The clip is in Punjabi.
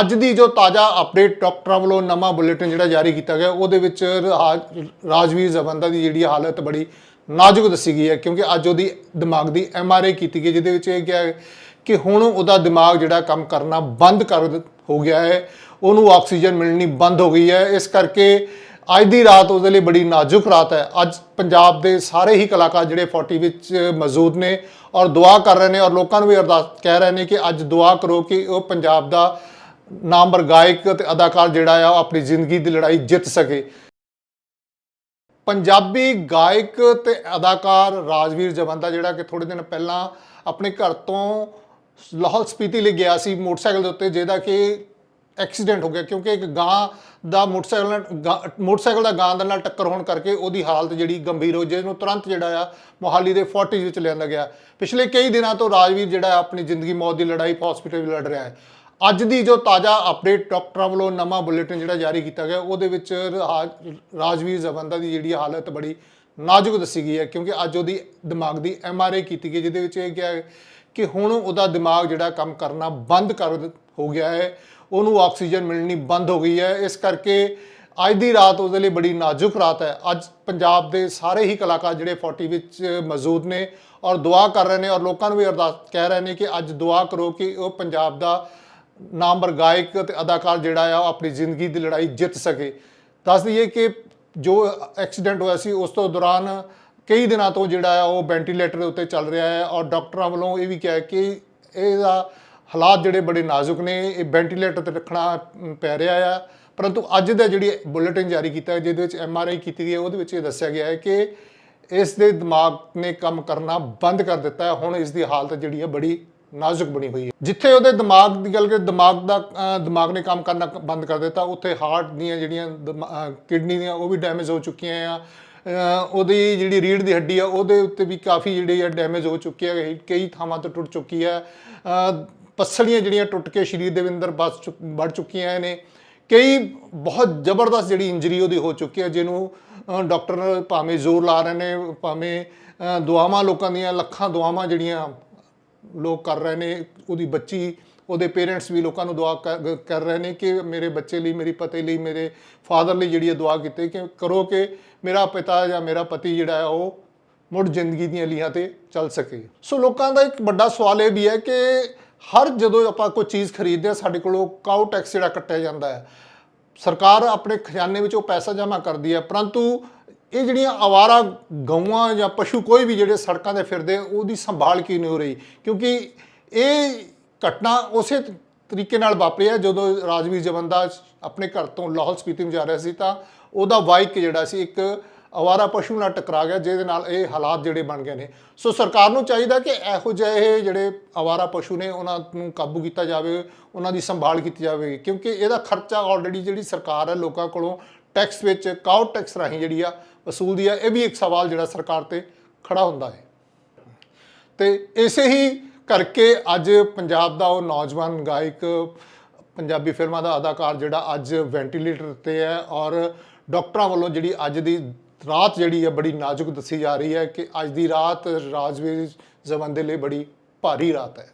ਅੱਜ ਦੀ ਜੋ ਤਾਜ਼ਾ ਅਪਡੇਟ ਡਾਕਟਰਾਂ ਵੱਲੋਂ ਨਵਾਂ ਬੁਲੇਟਿਨ ਜਿਹੜਾ ਜਾਰੀ ਕੀਤਾ ਗਿਆ, ਉਹਦੇ ਵਿੱਚ ਰਾਜ- ਰਾਜਵੀਰ ਜ਼ਵੰਦਾ ਦੀ ਜਿਹੜੀ ਹਾਲਤ ਬੜੀ ਨਾਜ਼ੁਕ ਦੱਸੀ ਗਈ ਹੈ, ਕਿਉਂਕਿ ਅੱਜ ਉਹਦੀ ਦਿਮਾਗ ਦੀ ਐਮਆਰਆਈ ਕੀਤੀ ਗਈ, ਜਿਹਦੇ ਵਿੱਚ ਇਹ ਕਿਹਾ ਕਿ ਹੁਣ ਉਹਦਾ ਦਿਮਾਗ ਜਿਹੜਾ ਕੰਮ ਕਰਨਾ ਬੰਦ ਕਰ ਹੋ ਗਿਆ ਹੈ, ਉਹਨੂੰ ਆਕਸੀਜਨ ਮਿਲਣੀ ਬੰਦ ਹੋ ਗਈ ਹੈ। ਇਸ ਕਰਕੇ ਅੱਜ ਦੀ ਰਾਤ ਉਹਦੇ ਲਈ ਬੜੀ ਨਾਜ਼ੁਕ ਰਾਤ ਹੈ। ਅੱਜ ਪੰਜਾਬ ਦੇ ਸਾਰੇ ਹੀ ਕਲਾਕਾਰ ਜਿਹੜੇ 40 ਵਿੱਚ ਮੌਜੂਦ ਨੇ ਔਰ ਦੁਆ ਕਰ ਰਹੇ ਨੇ ਔਰ ਲੋਕਾਂ ਨੂੰ ਵੀ ਅਰਦਾਸ, ਕਹਿ ਰਹੇ ਨੇ ਕਿ ਅੱਜ ਦੁਆ ਕਰੋ ਕਿ ਉਹ ਪੰਜਾਬ ਦਾ ਨਾਮਵਰ ਗਾਇਕ ਤੇ ਅਦਾਕਾਰ ਜਿਹੜਾ ਆ, ਉਹ ਆਪਣੀ ਜ਼ਿੰਦਗੀ ਦੀ ਲੜਾਈ ਜਿੱਤ ਸਕੇ। ਪੰਜਾਬੀ ਗਾਇਕ ਤੇ ਅਦਾਕਾਰ ਰਾਜਵੀਰ ਜਵੰਦਾ, ਜਿਹੜਾ ਕਿ ਥੋੜੇ ਦਿਨ ਪਹਿਲਾਂ ਆਪਣੇ ਘਰ ਤੋਂ ਲਾਹੌਲ ਸਪੀਤੀ ਲਈ ਗਿਆ ਸੀ ਮੋਟਰਸਾਈਕਲ ਦੇ ਉੱਤੇ, ਜਿਹਦਾ ਕਿ ਐਕਸੀਡੈਂਟ ਹੋ ਗਿਆ, ਕਿਉਂਕਿ ਇੱਕ ਗਾਂ ਦਾ ਮੋਟਰਸਾਈਕਲ ਨਾਲ ਗਾਂ- ਮੋਟਰਸਾਈਕਲ ਦਾ ਗਾਂ ਦੇ ਨਾਲ ਟੱਕਰ ਹੋਣ ਕਰਕੇ ਉਹਦੀ ਹਾਲਤ ਜਿਹੜੀ ਗੰਭੀਰ ਹੋ ਜਿਹਨੂੰ ਤੁਰੰਤ ਜਿਹੜਾ ਆ ਮੋਹਾਲੀ ਦੇ 40 ਵਿੱਚ ਲਿਆਂਦਾ ਗਿਆ। ਪਿਛਲੇ ਕਈ ਦਿਨਾਂ ਤੋਂ ਰਾਜਵੀਰ ਜਿਹੜਾ ਆ, ਆਪਣੀ ਜ਼ਿੰਦਗੀ ਮੌਤ ਦੀ ਲੜਾਈ ਹਸਪੀਟਲ ਵਿੱਚ ਲੜ ਰਿਹਾ ਹੈ। ਅੱਜ ਦੀ ਜੋ ਤਾਜ਼ਾ ਅਪਡੇਟ ਡਾਕਟਰਾਂ ਵੱਲੋਂ ਨਵਾਂ ਬੁਲੇਟਿਨ ਜਿਹੜਾ ਜਾਰੀ ਕੀਤਾ ਗਿਆ, ਉਹਦੇ ਵਿੱਚ ਰਾਜ- ਰਾਜਵੀਰ ਜ਼ਵੰਦਾ ਦੀ ਜਿਹੜੀ ਹਾਲਤ ਬੜੀ ਨਾਜ਼ੁਕ ਦੱਸੀ ਗਈ ਹੈ, ਕਿਉਂਕਿ ਅੱਜ ਉਹਦੀ ਦਿਮਾਗ ਦੀ ਐਮਆਰਆਈ ਕੀਤੀ ਗਈ, ਜਿਹਦੇ ਵਿੱਚ ਇਹ ਕਿਹਾ ਕਿ ਹੁਣ ਉਹਦਾ ਦਿਮਾਗ ਜਿਹੜਾ ਕੰਮ ਕਰਨਾ ਬੰਦ ਕਰ ਹੋ ਗਿਆ ਹੈ, ਉਹਨੂੰ ਆਕਸੀਜਨ ਮਿਲਣੀ ਬੰਦ ਹੋ ਗਈ ਹੈ। ਇਸ ਕਰਕੇ ਅੱਜ ਦੀ ਰਾਤ ਉਹਦੇ ਲਈ ਬੜੀ ਨਾਜ਼ੁਕ ਰਾਤ ਹੈ। ਅੱਜ ਪੰਜਾਬ ਦੇ ਸਾਰੇ ਹੀ ਕਲਾਕਾਰ ਜਿਹੜੇ 40 ਵਿੱਚ ਮੌਜੂਦ ਨੇ ਔਰ ਦੁਆ ਕਰ ਰਹੇ ਨੇ ਔਰ ਲੋਕਾਂ ਨੂੰ ਵੀ ਅਰਦਾਸ, ਕਹਿ ਰਹੇ ਨੇ ਕਿ ਅੱਜ ਦੁਆ ਕਰੋ ਕਿ ਉਹ ਪੰਜਾਬ ਦਾ ਨਾਮਵਰ ਗਾਇਕ ਤੇ ਅਦਾਕਾਰ ਜਿਹੜਾ ਆ, ਉਹ ਆਪਣੀ ਜ਼ਿੰਦਗੀ ਦੀ ਲੜਾਈ ਜਿੱਤ ਸਕੇ। ਦੱਸ ਦਈਏ ਕਿ ਜੋ ਐਕਸੀਡੈਂਟ ਹੋਇਆ ਸੀ, ਉਸ ਤੋਂ ਦੌਰਾਨ ਕਈ ਦਿਨਾਂ ਤੋਂ ਜਿਹੜਾ ਆ, ਉਹ ਵੈਂਟੀਲੇਟਰ ਦੇ ਉੱਤੇ ਚੱਲ ਰਿਹਾ ਹੈ ਔਰ ਡਾਕਟਰਾਂ ਵੱਲੋਂ ਇਹ ਵੀ ਕਿਹਾ ਕਿ ਇਹਦਾ ਹਾਲਾਤ ਜਿਹੜੇ ਬੜੇ ਨਾਜ਼ੁਕ ਨੇ, ਇਹ ਵੈਂਟੀਲੇਟਰ ਤੇ ਰੱਖਣਾ ਪੈ ਰਿਹਾ ਆ। ਪਰੰਤੂ ਅੱਜ ਦਾ ਜਿਹੜੀ ਬੁਲੇਟਿਨ ਜਾਰੀ ਕੀਤਾ ਹੈ, ਜਿਹਦੇ ਵਿੱਚ ਐੱਮ ਆਰ ਆਈ ਕੀਤੀ ਗਈ ਹੈ, ਉਹਦੇ ਵਿੱਚ ਇਹ ਦੱਸਿਆ ਗਿਆ ਹੈ ਕਿ ਇਸ ਦੇ ਦਿਮਾਗ ਨੇ ਕੰਮ ਕਰਨਾ ਬੰਦ ਕਰ ਦਿੱਤਾ ਹੈ। ਹੁਣ ਇਸ ਦੀ ਹਾਲਤ ਜਿਹੜੀ ਹੈ ਬੜੀ ਨਾਜ਼ੁਕ ਬਣੀ ਹੋਈ ਹੈ। ਜਿੱਥੇ ਉਹਦੇ ਦਿਮਾਗ ਦੀ ਗੱਲ ਕਰੀਏ ਦਿਮਾਗ ਦਾ ਦਿਮਾਗ ਨੇ ਕੰਮ ਕਰਨਾ ਬੰਦ ਕਰ ਦਿੱਤਾ। ਉੱਥੇ ਹਾਰਟ ਦੀਆਂ ਜਿਹੜੀਆਂ ਕਿਡਨੀ ਦੀਆਂ ਉਹ ਵੀ ਡੈਮੇਜ ਹੋ ਚੁੱਕੀਆਂ ਆ। ਉਹਦੀ ਜਿਹੜੀ ਰੀੜ ਦੀ ਹੱਡੀ ਆ ਉਹਦੇ ਉੱਤੇ ਵੀ ਕਾਫੀ ਜਿਹੜੀ ਆ ਡੈਮੇਜ ਹੋ ਚੁੱਕੀ ਆ। ਕਈ ਥਾਵਾਂ ਤੋਂ ਟੁੱਟ ਚੁੱਕੀ ਹੈ ਅਹ, ਪੱਸਲੀਆਂ ਜਿਹੜੀਆਂ ਟੁੱਟ ਕੇ ਸਰੀਰ ਦੇ ਅੰਦਰ ਬਸ ਚੁੱਕ- ਵੜ ਚੁੱਕੀਆਂ ਨੇ। ਕਈ ਬਹੁਤ ਜ਼ਬਰਦਸਤ ਜਿਹੜੀ ਇੰਜਰੀ ਉਹਦੀ ਹੋ ਚੁੱਕੀ ਹੈ ਜਿਹਨੂੰ ਅਹ, ਡਾਕਟਰ ਭਾਵੇਂ ਜ਼ੋਰ ਲਾ ਰਹੇ ਨੇ ਭਾਵੇਂ ਦੁਆਵਾਂ ਲੋਕਾਂ ਦੀਆਂ ਲੱਖਾਂ ਦੁਆਵਾਂ ਜਿਹੜੀਆਂ ਲੋਕ ਕਰ ਰਹੇ ਨੇ, ਉਹਦੀ ਬੱਚੀ, ਉਹਦੇ ਪੇਰੈਂਟਸ ਵੀ ਲੋਕਾਂ ਨੂੰ ਦੁਆ ਕਰ ਕਰ ਰਹੇ ਨੇ ਕਿ ਮੇਰੇ ਬੱਚੇ ਲਈ, ਮੇਰੀ ਪਤੀ ਲਈ, ਮੇਰੇ ਫਾਦਰ ਲਈ ਜਿਹੜੀ ਇਹ ਦੁਆ ਕੀਤੀ ਕਿ ਕਰੋ ਕਿ ਮੇਰਾ ਪਿਤਾ ਜਾਂ ਮੇਰਾ ਪਤੀ ਜਿਹੜਾ ਹੈ ਉਹ ਮੁੜ ਜ਼ਿੰਦਗੀ ਦੀਆਂ ਲੀਹਾਂ ਤੇ ਚੱਲ ਸਕੇ। ਸੋ ਲੋਕਾਂ ਦਾ ਇੱਕ ਵੱਡਾ ਸਵਾਲ ਇਹ ਵੀ ਹੈ ਕਿ ਹਰ ਜਦੋਂ ਆਪਾਂ ਕੋਈ ਚੀਜ਼ ਖਰੀਦਦੇ ਹਾਂ, ਸਾਡੇ ਕੋਲੋਂ ਕਾਊ ਟੈਕਸ ਜਿਹੜਾ ਕੱਟਿਆ ਜਾਂਦਾ ਹੈ, ਸਰਕਾਰ ਆਪਣੇ ਖਜ਼ਾਨੇ ਵਿੱਚ ਉਹ ਪੈਸਾ ਜਮ੍ਹਾਂ ਕਰਦੀ ਹੈ, ਪਰੰਤੂ ਇਹ ਜਿਹੜੀਆਂ ਆਵਾਰਾ ਗਊਆਂ ਜਾਂ ਪਸ਼ੂ ਕੋਈ ਵੀ ਜਿਹੜੇ ਸੜਕਾਂ ਤੇ ਫਿਰਦੇ, ਉਹਦੀ ਸੰਭਾਲ ਕੀ ਨਹੀਂ ਹੋ ਰਹੀ? ਕਿਉਂਕਿ ਇਹ ਘਟਨਾ ਉਸੇ ਤਰੀਕੇ ਨਾਲ ਵਾਪਰੀ ਹੈ, ਜਦੋਂ ਰਾਜਵੀਰ ਜਵੰਦਾ ਆਪਣੇ ਘਰ ਤੋਂ ਲਾਹੌਲ ਸਪੀਤੀ ਨੂੰ ਜਾ ਰਿਹਾ ਸੀ ਤਾਂ ਉਹਦਾ ਬਾਈਕ ਜਿਹੜਾ ਸੀ, ਇੱਕ ਅਵਾਰਾ ਪਸ਼ੂ ਨਾਲ ਟਕਰਾ ਗਿਆ, ਜਿਹਦੇ ਨਾਲ ਇਹ ਹਾਲਾਤ ਜਿਹੜੇ ਬਣ ਗਏ ਨੇ। ਸੋ ਸਰਕਾਰ ਨੂੰ ਚਾਹੀਦਾ ਕਿ ਇਹੋ ਜਿਹੇ ਜਿਹੜੇ ਅਵਾਰਾ ਪਸ਼ੂ ਨੇ, ਉਹਨਾਂ ਨੂੰ ਕਾਬੂ ਕੀਤਾ ਜਾਵੇ, ਉਹਨਾਂ ਦੀ ਸੰਭਾਲ ਕੀਤੀ ਜਾਵੇ, ਕਿਉਂਕਿ ਇਹਦਾ ਖਰਚਾ ਆਲਰੇਡੀ ਜਿਹੜੀ ਸਰਕਾਰ ਹੈ, ਲੋਕਾਂ ਕੋਲੋਂ ਟੈਕਸ ਵਿੱਚ ਕਾਊ ਟੈਕਸ ਰਾਹੀਂ ਜਿਹੜੀ ਆ ਵਸੂਲਦੀ ਆ, ਇਹ ਵੀ ਇੱਕ ਸਵਾਲ ਜਿਹੜਾ ਸਰਕਾਰ ਤੇ ਖੜਾ ਹੁੰਦਾ ਹੈ। ਤੇ ਇਸੇ ਹੀ ਕਰਕੇ ਅੱਜ ਪੰਜਾਬ ਦਾ ਉਹ ਨੌਜਵਾਨ ਗਾਇਕ, ਪੰਜਾਬੀ ਫਿਲਮਾਂ ਦਾ ਅਦਾਕਾਰ ਜਿਹੜਾ ਅੱਜ ਵੈਂਟੀਲੇਟਰ ਤੇ ਹੈ ਔਰ ਡਾਕਟਰਾਂ ਵੱਲੋਂ ਜਿਹੜੀ ਅੱਜ ਦੀ ਰਾਤ ਜਿਹੜੀ ਹੈ ਬੜੀ ਨਾਜ਼ੁਕ ਦੱਸੀ ਜਾ ਰਹੀ ਹੈ ਕਿ ਅੱਜ ਦੀ ਰਾਤ ਰਾਜਵੀਰ ਜ਼ਵੰਦੇ ਲਈ ਬੜੀ ਭਾਰੀ ਰਾਤ ਹੈ।